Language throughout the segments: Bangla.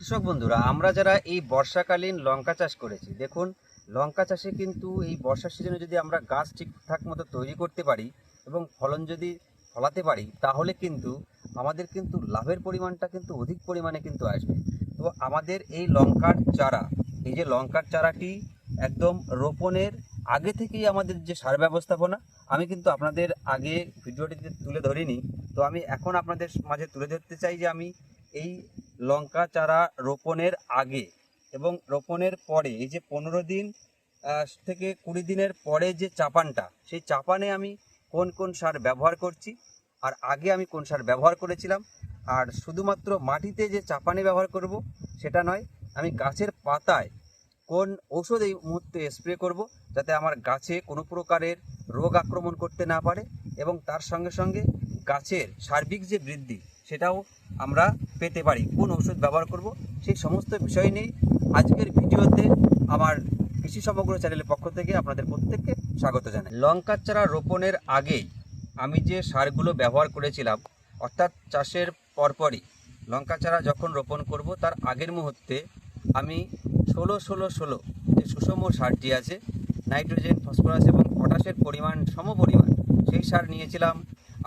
কৃষক বন্ধুরা, আমরা যারা এই বর্ষাকালীন লঙ্কা চাষ করেছি, দেখুন, লঙ্কা চাষে কিন্তু এই বর্ষার সিজনে যদি আমরা গাছ ঠিকঠাক মতো তৈরি করতে পারি এবং ফলন যদি ফলাতে পারি, তাহলে কিন্তু আমাদের কিন্তু লাভের পরিমাণটা কিন্তু অধিক পরিমাণে কিন্তু আসবে। তো আমাদের এই লঙ্কার চারা, এই যে লঙ্কার চারাটি একদম রোপণের আগে থেকেই আমাদের যে সার ব্যবস্থাপনা, আমি কিন্তু আপনাদের আগে ভিডিওটিতে তুলে ধরিনি, তো আমি এখন আপনাদের মাঝে তুলে ধরতে চাই যে আমি এই লঙ্কা চারা রোপণের আগে এবং রোপণের পরে, এই যে পনেরো দিন থেকে কুড়ি দিনের পরে যে চাপানটা, সেই চাপানে আমি কোন কোন সার ব্যবহার করছি আর আগে আমি কোন সার ব্যবহার করেছিলাম আর শুধুমাত্র মাটিতে যে চাপানে ব্যবহার করব সেটা নয়, আমি গাছের পাতায় কোন ঔষধ এই মুহূর্তে স্প্রে করব যাতে আমার গাছে কোনো প্রকারের রোগ আক্রমণ করতে না পারে এবং তার সঙ্গে সঙ্গে গাছের সার্বিক যে বৃদ্ধি, সেটাও আমরা পেতে পারি। কোন ওষুধ ব্যবহার করব, সেই সমস্ত বিষয় নিয়ে আজকের ভিডিওতে আমার কৃষি সমগ্র চ্যানেলের পক্ষ থেকে আপনাদের প্রত্যেককে স্বাগত জানাই। লঙ্কার চারা রোপণের আগেই আমি যে সারগুলো ব্যবহার করেছিলাম, অর্থাৎ চাষের পরপরই লঙ্কা চারা যখন রোপণ করব, তার আগের মুহূর্তে আমি ষোলো ষোলো ষোলো যে সুষম সারটি আছে, নাইট্রোজেন, ফসফরাস এবং পটাশের পরিমাণ, সমপরিমাণ, সেই সার নিয়েছিলাম।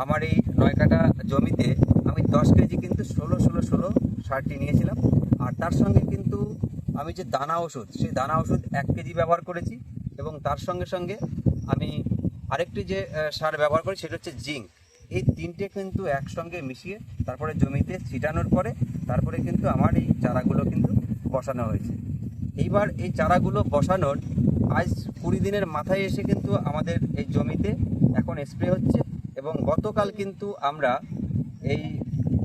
আমার এই নয় কাটা জমিতে আমি দশ কেজি কিন্তু ষোলো ষোলো ষোলো সারটি নিয়েছিলাম। আর তার সঙ্গে কিন্তু আমি যে দানা ওষুধ, সেই দানা ওষুধ এক কেজি ব্যবহার করেছি এবং তার সঙ্গে সঙ্গে আমি আরেকটি যে সার ব্যবহার করি সেটা হচ্ছে জিঙ্ক। এই তিনটে কিন্তু একসঙ্গে মিশিয়ে তারপরে জমিতে ছিটানোর পরে তারপরে কিন্তু আমার এই চারাগুলো কিন্তু বসানো হয়েছে। এইবার এই চারাগুলো বসানোর আজ কুড়ি দিনের মাথায় এসে কিন্তু আমাদের এই জমিতে এখন স্প্রে হচ্ছে। এবং গতকাল কিন্তু আমরা এই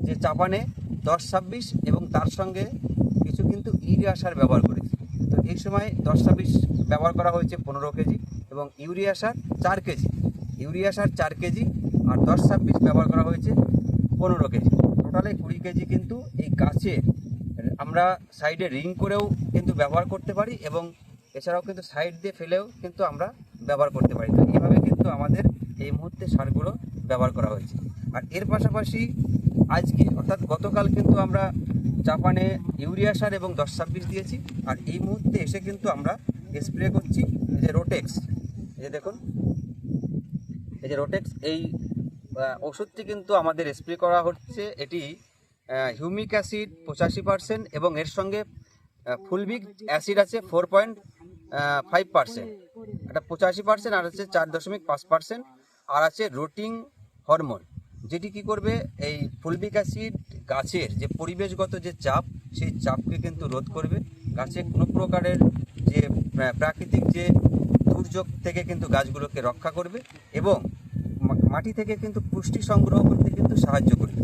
যে চাপানে দশ ছাব্বিশ এবং তার সঙ্গে কিছু কিন্তু ইউরিয়া সার ব্যবহার করেছি। তো এই সময় দশ ছাব্বিশ ব্যবহার করা হয়েছে পনেরো কেজি এবং ইউরিয়া সার চার কেজি। ইউরিয়া সার চার কেজি আর দশ ছাব্বিশ ব্যবহার করা হয়েছে পনেরো কেজি। টোটালে কুড়ি কেজি কিন্তু এই গাছে আমরা সাইডে রিং করেও কিন্তু ব্যবহার করতে পারি এবং এছাড়াও কিন্তু সাইড দিয়ে ফেলেও কিন্তু আমরা ব্যবহার করতে পারি তো এইভাবে কিন্তু আমাদের এই মুহূর্তে সারগুলো ব্যবহার করা হয়েছে। আর এর পাশাপাশি আজকে, অর্থাৎ গতকাল কিন্তু আমরা জাপানে ইউরিয়া সার এবং দশ ছাব্বিশ দিয়েছি। আর এই মুহূর্তে এসে কিন্তু আমরা স্প্রে করছি যে রোটেক্স। যে দেখুন, এই যে রোটেক্স, এই ওষুধটি কিন্তু আমাদের স্প্রে করা হচ্ছে। এটি হিউমিক অ্যাসিড পঁচাশি পার্সেন্ট এবং এর সঙ্গে ফুলবিক অ্যাসিড আছে ফোর পয়েন্ট ফাইভ পার্সেন্ট। এটা পঁচাশি পার্সেন্ট আর হচ্ছে চার দশমিক পাঁচ পার্সেন্ট আর আছে রুটিং হরমোন যেটি কি করবে? এই ফুলবিক অ্যাসিড গাছের যে পরিবেশগত যে চাপ, সেই চাপকে কিন্তু রোধ করবে। গাছে কোনো প্রকারের যে প্রাকৃতিক যে দুর্যোগ থেকে কিন্তু গাছগুলোকে রক্ষা করবে এবং মাটি থেকে কিন্তু পুষ্টি সংগ্রহ করতে কিন্তু সাহায্য করবে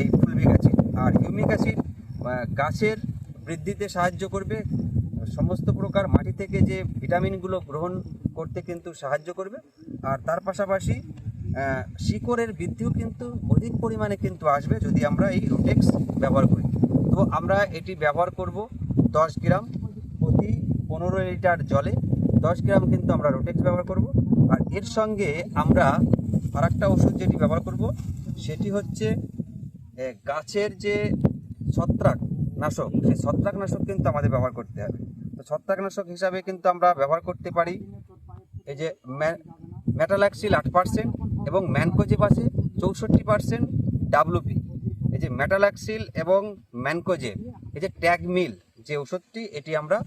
এই ফুলবিক অ্যাসিড আর হিউমিক অ্যাসিড গাছের বৃদ্ধিতে সাহায্য করবে। সমস্ত প্রকার মাটি থেকে যে ভিটামিনগুলো গ্রহণ করতে কিন্তু সাহায্য করবে। আর তার পাশাপাশি শিকড়ের বৃদ্ধিও কিন্তু অধিক পরিমাণে কিন্তু আসবে যদি আমরা এই রোটেক্স ব্যবহার করি। তো আমরা এটি ব্যবহার করব দশ গ্রাম প্রতি পনেরো লিটার জলে। দশ গ্রাম কিন্তু আমরা রোটেক্স ব্যবহার করব। আর এর সঙ্গে আমরা আরেকটা ওষুধ যেটি ব্যবহার করব, সেটি হচ্ছে গাছের যে ছত্রাক নাশক, সেই ছত্রাকনাশক কিন্তু আমাদের ব্যবহার করতে হবে। তো ছত্রাকনাশক হিসাবে কিন্তু আমরা ব্যবহার করতে পারি এই যে মেটালাক্সিল আট পার্সেন্ট এবং ম্যানকোজেব আছে চৌষট্টি পার্সেন্ট ডাব্লুপি এই যে মেটালাক্সিল এবং ম্যানকোজেব, এই যে ট্যাগ মিল যে ওষুধটি এটি আমরা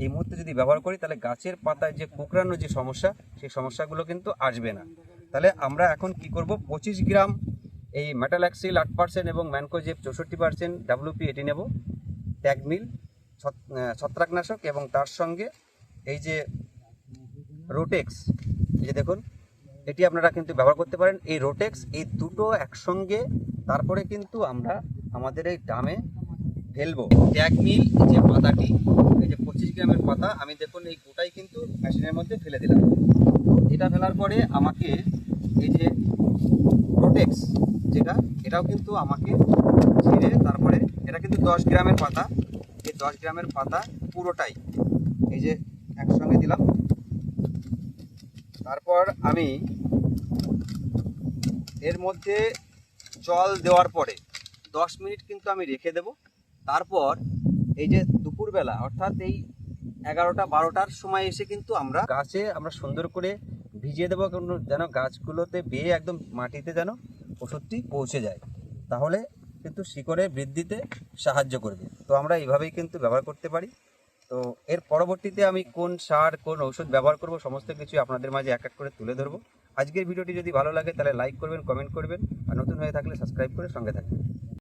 এই মুহূর্তে যদি ব্যবহার করি, তাহলে গাছের পাতায় যে কুকরানো যে সমস্যা, সেই সমস্যাগুলো কিন্তু আসবে না। তাহলে আমরা এখন কি করব? পঁচিশ গ্রাম এই মেটালাক্সিল আট পার্সেন্ট এবং ম্যানকোজেব চৌষট্টি পার্সেন্ট ডাব্লুপি এটি নেব। ট্যাগমিল ছত- ছত্রাকনাশক এবং তার সঙ্গে এই যে রোটেক্স এই যে দেখুন, এটি আপনারা কিন্তু ব্যবহার করতে পারেন। এই রোটেক্স এই দুটো একসঙ্গে তারপরে কিন্তু আমরা আমাদের এই ডামে ফেলব। ট্যাগমিল যে পাতাটি, এই যে পঁচিশ গ্রামের পাতা, আমি দেখুন এই গোটাই কিন্তু মেশিনের মধ্যে ফেলে দিলাম। এটা ফেলার পরে আমাকে এই যে রোটেক্স যেটা, এটাও কিন্তু আমাকে ছিঁড়ে তারপরে এটা কিন্তু দশ গ্রামের পাতা। এই দশ গ্রামের পাতা পুরোটাই এই যে একসঙ্গে দিলাম। তারপর আমি এর মধ্যে জল দেওয়ার পরে দশ মিনিট কিন্তু আমি রেখে দেব। তারপর এই যে দুপুরবেলা, অর্থাৎ এই এগারোটা বারোটার সময় এসে কিন্তু আমরা গাছে আমরা সুন্দর করে ভিজিয়ে দেবো যেন গাছগুলোতে বেয়ে একদম মাটিতে যেন ওষুধটি পৌঁছে যায়। তাহলে কিন্তু শিকড়ে বৃদ্ধিতে সাহায্য করবে। তো আমরা এইভাবেই কিন্তু ব্যবহার করতে পারি। তো এর পরবর্তীতে আমি কোন সার, কোন ওষুধ ব্যবহার করব, সমস্ত কিছু আপনাদের মাঝে এক এক করে তুলে ধরবো। আজকের ভিডিওটি যদি ভালো লাগে তাহলে লাইক করবেন কমেন্ট করবেন, আর নতুন হয়ে থাকলে সাবস্ক্রাইব করে সঙ্গে থাকবেন।